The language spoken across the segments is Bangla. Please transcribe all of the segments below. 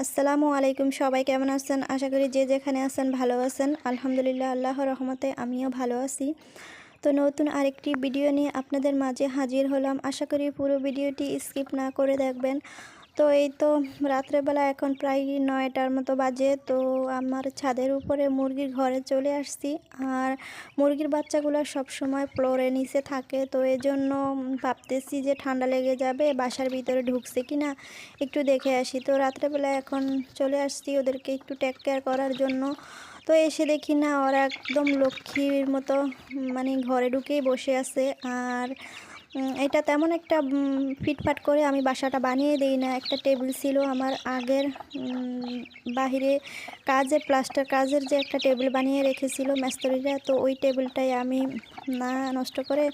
আসসালামু আলাইকুম, সবাই কেমন আছেন? আশা করি যে যেখানে আছেন ভালো আছেন। আলহামদুলিল্লাহ, আল্লাহ রহমতে আমিও ভালো আছি। তো নতুন আরেকটি ভিডিও নিয়ে আপনাদের মাঝে হাজির হলাম। আশা করি পুরো ভিডিওটি স্কিপ না করে দেখবেন। তো এই তো রাত্রেবেলা এখন প্রায় নয়টার মতো বাজে। তো আমার ছাদের উপরে মুরগির ঘরে চলে আসছি। আর মুরগির বাচ্চাগুলো সব সময় ফ্লোরে নিচে থাকে। তো এই জন্য ভাবতেছি যে ঠান্ডা লেগে যাবে, বাসার ভিতরে ঢুকছে কি না একটু দেখে আসি। তো রাত্রেবেলা এখন চলে আসছি ওদেরকে একটু টেক কেয়ার করার জন্য। তো এসে দেখি না, ওরা একদম লক্ষ্মীর মতো মানে ঘরে ঢুকেই বসে আছে। আর এটা তেমন একটা ফিটফাট করে আমি বাসাটা বানিয়ে দিই না। একটা টেবিল ছিল আমার আগের বাহিরে কাজের, প্লাস্টার কাজের যে একটা টেবিল বানিয়ে রেখেছিল মেস্তরিরা, তো ওই টেবিলটাই আমি, না, নষ্ট করে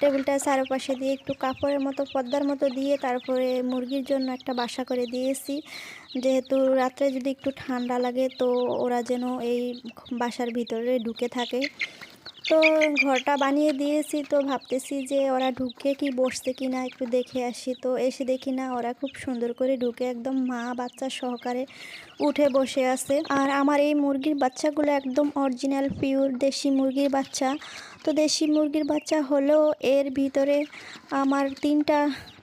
টেবিলটা চারপাশে দিয়ে একটু কাপড়ের মতো, পর্দার মতো দিয়ে তারপরে মুরগির জন্য একটা বাসা করে দিয়েছি। যেহেতু রাত্রে যদি একটু ঠান্ডা লাগে, তো ওরা যেন এই বাসার ভিতরে ঢুকে থাকে। তো ঘরটা বানিয়ে দিয়েছি তো ভাবতেছি যে ওরা ঢুকে কি বসছে কি না একটু দেখে আসি। তো এসে দেখি না, ওরা খুব সুন্দর করে ঢুকে একদম মা বাচ্চা সহকারে উঠে বসে আছে। আর আমার এই মুরগির বাচ্চাগুলো একদম অরিজিনাল পিওর দেশি মুরগির বাচ্চা। তো দেশি মুরগির বাচ্চা হলেও এর ভিতরে আমার তিনটা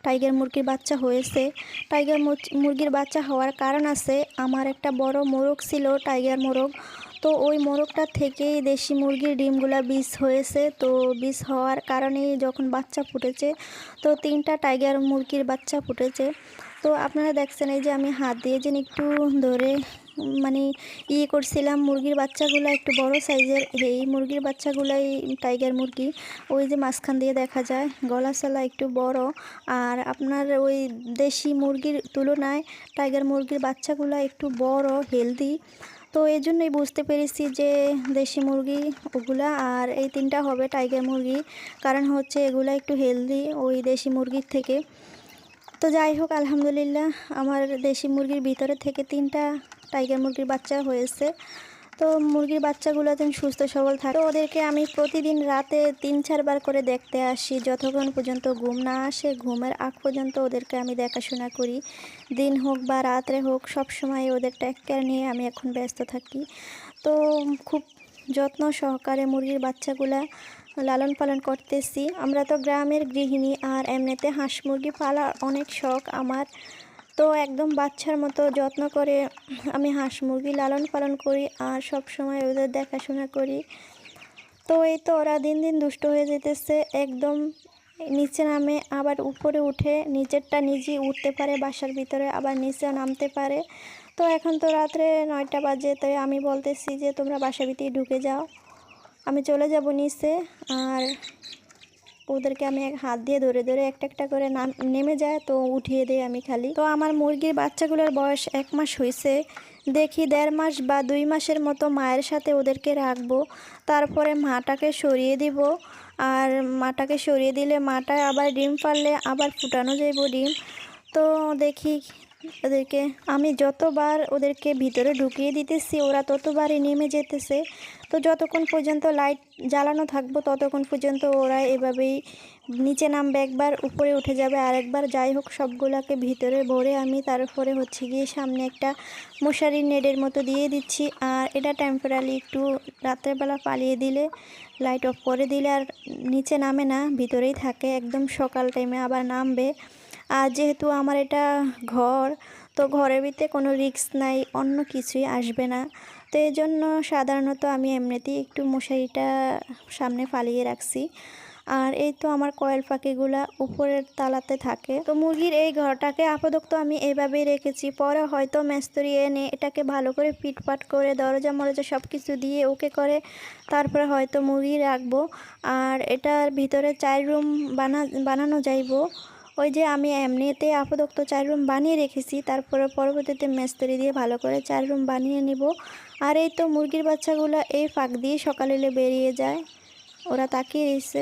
টাইগার মুরগির বাচ্চা হয়েছে। টাইগার মুরগির বাচ্চা হওয়ার কারণ আছে, আমার একটা বড় মোরগ ছিল টাইগার মোরগ। তো ওই মোরগটা থেকেই দেশি মুরগির ডিমগুলা বিষ হয়েছে। তো বিষ হওয়ার কারণেই যখন বাচ্চা ফুটেছে, তো তিনটা টাইগার মুরগির বাচ্চা ফুটেছে। তো আপনারা দেখছেন এই যে আমি হাত দিয়ে যেন একটু ধরে মানে ইয়ে করছিলাম মুরগির বাচ্চাগুলো একটু বড় সাইজের। এই মুরগির বাচ্চাগুলাই টাইগার মুরগি, ওই যে মাঝখান দিয়ে দেখা যায়, গলা সালা একটু বড়। আর আপনার ওই দেশি মুরগির তুলনায় টাইগার মুরগির বাচ্চাগুলো একটু বড়, হেলদি। তো এই জন্যই বুঝতে পেরেছি যে দেশি মুরগি ওগুলা আর এই তিনটা হবে টাইগার মুরগি। কারণ হচ্ছে এগুলা একটু হেলদি ওই দেশি মুরগির থেকে। তো যাই হোক, আলহামদুলিল্লাহ, আমার দেশি মুরগির ভিতরে থেকে তিনটা টাইগার মুরগির বাচ্চা হয়েছে। তো মুরগির বাচ্চাগুলো যেন সুস্থ সবল থাকে। ওদেরকে আমি প্রতিদিন রাতে তিন চারবার করে দেখতে আসি। যতক্ষণ পর্যন্ত ঘুম না আসে, ঘুমের আগ পর্যন্ত ওদেরকে আমি দেখাশোনা করি। দিন হোক বা রাত্রে হোক, সব সময় ওদের টেক কেয়ার নিয়ে আমি এখন ব্যস্ত থাকি। তো খুব যত্ন সহকারে মুরগির বাচ্চাগুলা লালন পালন করতেছি। আমরা তো গ্রামের গৃহিণী আর এমনিতে হাঁস মুরগি পালার অনেক শখ আমার। তো একদম বাচ্চার মতো যত্ন করে আমি হাঁস মুরগি লালন পালন করি আর সব সময় ওদের দেখাশোনা করি। তো এই তো ওরা দিন দিন দুষ্ট হয়ে যেতেছে, একদম নিচে নামে, আবার উপরে উঠে নিচেরটা নিজেই উঠতে পারে, বাসার ভিতরে আবার নিচেও নামতে পারে। তো এখন তো রাত্রে নয়টা বাজে, তাই আমি বলতেছি যে তোমরা বাসার ভিতরে ঢুকে যাও। আমি চলে যাব নিচে, আর ওদেরকে আমি এক হাত দিয়ে ধরে ধরে একটা একটা করে নাম, নেমে যায়, তো উঠিয়ে দেয় আমি খালি। তো আমার মুরগির বাচ্চাগুলোর বয়স এক মাস হয়েছে দেখি দেড় মাস বা দুই মাসের মতো মায়ের সাথে ওদেরকে রাখব। তারপরে মাটাকে সরিয়ে দিব। আর মাটাকে সরিয়ে দিলে মাটা আবার ডিম পারলে আবার ফুটানো যাইব ডিম। তো দেখি ওদেরকে, আমি যতবার ওদেরকে ভিতরে ঢুকিয়ে দিতেছি, ওরা ততবারই নেমে যেতেছে। তো যতক্ষণ পর্যন্ত লাইট জ্বালানো থাকব, ততক্ষণ পর্যন্ত ওরা এভাবেই নিচে নামবে, একবার উপরে উঠে যাবে। আর একবার যাই হোক, সবগুলোকে ভিতরে ভরে আমি তারপরে হচ্ছে গিয়ে সামনে একটা মশারি নেডের মতো দিয়ে দিচ্ছি। আর এটা টেম্পোরারি একটু রাত্রেবেলা পালিয়ে দিলে লাইট অফ করে দিলে আর নিচে নামে না, ভিতরেই থাকে। একদম সকাল টাইমে আবার নামবে। আর যেহেতু আমার এটা ঘর, তো ঘরের ভিতরে কোনো রিক্স নাই, অন্য কিছুই আসবে না। তো এই জন্য সাধারণত আমি এমনিতেই একটু মশারিটা সামনে ফালিয়ে রাখছি। আর এই তো আমার কয়েল পাখিগুলা উপরের তালাতে থাকে। তো মুরগির এই ঘরটাকে আপাতত আমি এইভাবেই রেখেছি। পরে হয়তো মেস্তরি এনে এটাকে ভালো করে ফিটফাট করে দরজা মরজা সব কিছু দিয়ে ওকে করে তারপরে হয়তো মুরগি রাখব। আর এটার ভিতরে চার রুম বানা, বানানো যাইব। ওই যে আমি এমনিতে আপাতত চার রুম বানিয়ে রেখেছি, তারপরে পরবর্তীতে মেস্তরি দিয়ে ভালো করে চার রুম বানিয়ে নিব। আর এই তো মুরগির বাচ্চাগুলো এই ফাঁক দিয়ে সকালে বেরিয়ে যায়, ওরা তাকিয়ে রয়েছে।